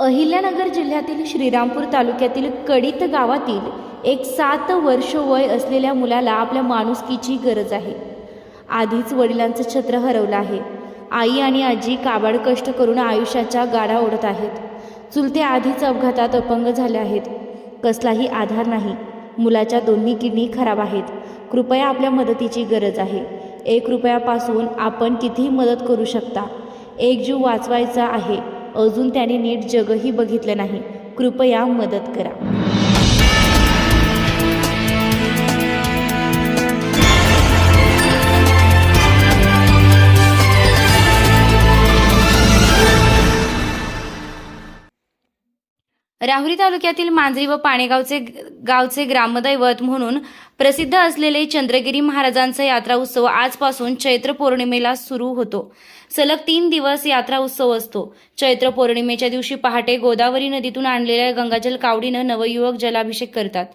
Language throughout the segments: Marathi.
अहिल्यानगर जिल्ह्यातील श्रीरामपूर तालुक्यातील कडीत गावातील एक सात वर्ष वय असलेल्या मुलाला आपल्या माणुसकीची गरज आहे. आधीच वडिलांचं छत्र हरवलं आहे. आई आणि आजी काबाड कष्ट करून आयुष्याच्या गाडा ओढत आहेत. चुलते आधीच अपघातात अपंग झाले आहेत. कसलाही आधार नाही. मुलाच्या दोन्ही किडनी खराब आहेत. कृपया आपल्या मदतीची गरज आहे. एक रुपयापासून आपण कितीही मदत करू शकता. एक जीव वाचवायचा आहे. अजून त्याने नीट जगही बघितलं नाही. कृपया मदत करा. राहुरी तालुक्यातील मांजरी व पाणेगावचे गावचे ग्रामदैवत म्हणून प्रसिद्ध असलेले चंद्रगिरी महाराजांचा यात्रा उत्सव आजपासून चैत्र पौर्णिमेला सुरू होतो. सलग तीन दिवस यात्रा उत्सव असतो. चैत्र पौर्णिमेच्या दिवशी पहाटे गोदावरी नदीतून आणलेल्या गंगाजल कावडीनं नवयुवक जलाभिषेक करतात.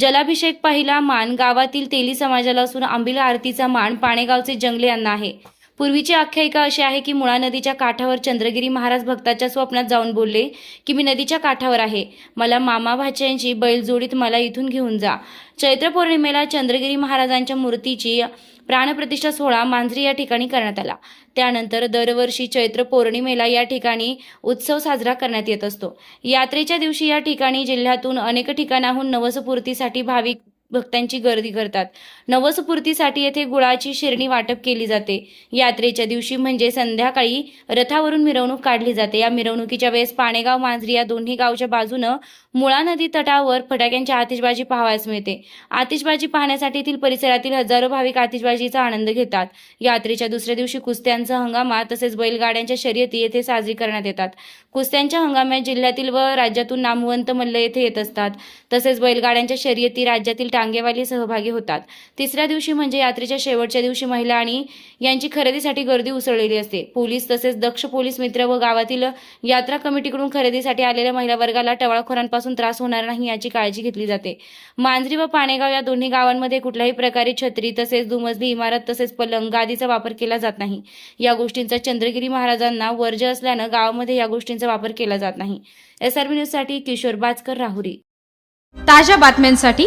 जलाभिषेक पहिला मान गावातील तेली समाजाला असून आंबिल आरतीचा मान पाणेगावचे जंगले यांना आहे. पूर्वीची आख्यायिका अशी आहे की मुळा नदीच्या काठावर चंद्रगिरी महाराज भक्ताच्या स्वप्नात जाऊन बोलले की मी नदीच्या काठावर आहे. मला मामा भाच्यांची बैलजोडीत मला इथून घेऊन जा. चैत्र पौर्णिमेला चंद्रगिरी महाराजांच्या मूर्तीची प्राणप्रतिष्ठा सोहळा मांजरी या ठिकाणी करण्यात आला. त्यानंतर दरवर्षी चैत्र पौर्णिमेला या ठिकाणी उत्सव साजरा करण्यात येत असतो. यात्रेच्या दिवशी या ठिकाणी जिल्ह्यातून अनेक ठिकाणाहून नवसपूर्तीसाठी भाविक भक्तांची गर्दी करतात. नवसपूर्तीसाठी येथे गुळाची शिरणी वाटप केली जाते. यात्रेच्या दिवशी म्हणजे संध्याकाळी रथावरून मिरवणूक काढली जाते. या मिरवणुकीच्या वेळेस पाणेगाव मांजरी या दोन्ही गावच्या बाजूनं मुळा नदी तटावर फटाक्यांची आतिषबाजी पाहावयास मिळते. आतिषबाजी पाहण्यासाठी येथील परिसरातील हजारो भाविक आतिषबाजीचा आनंद घेतात. यात्रेच्या दुसऱ्या दिवशी कुस्त्यांचा हंगामा तसेच बैलगाड्यांच्या शर्यती येथे साजरी करण्यात येतात. कुस्त्यांच्या हंगामात जिल्ह्यातील व राज्यातून नामवंत मल्ल येथे येत असतात. तसेच बैलगाड्यांच्या शर्यती राज्यातील टांगेवाली सहभागी होतात. तिसऱ्या दिवशी म्हणजे यात्रेच्या शेवटच्या दिवशी महिला आणि यांची खरेदीसाठी गर्दी उसळलेली असते. पोलीस तसेच दक्ष पोलीस मित्र व गावातील यात्रा कमिटीकडून खरेदीसाठी आलेल्या महिला वर्गाला टवाळखोरांपासून त्रास होणार नाही याची काळजी घेतली जाते. मांजरी व पाणेगाव या दोन्ही गावांमध्ये कुठल्याही प्रकारे छत्री तसेच दुमजली इमारत तसेच पलंग आदीचा वापर केला जात नाही. या गोष्टींचा चंद्रगिरी महाराजांना वर्ज असल्यानं गावामध्ये या गोष्टींचा वापर केला जात नाही. एस आर न्यूजसाठी किशोर बाजकर राहुरी. ताज्या बातम्यांसाठी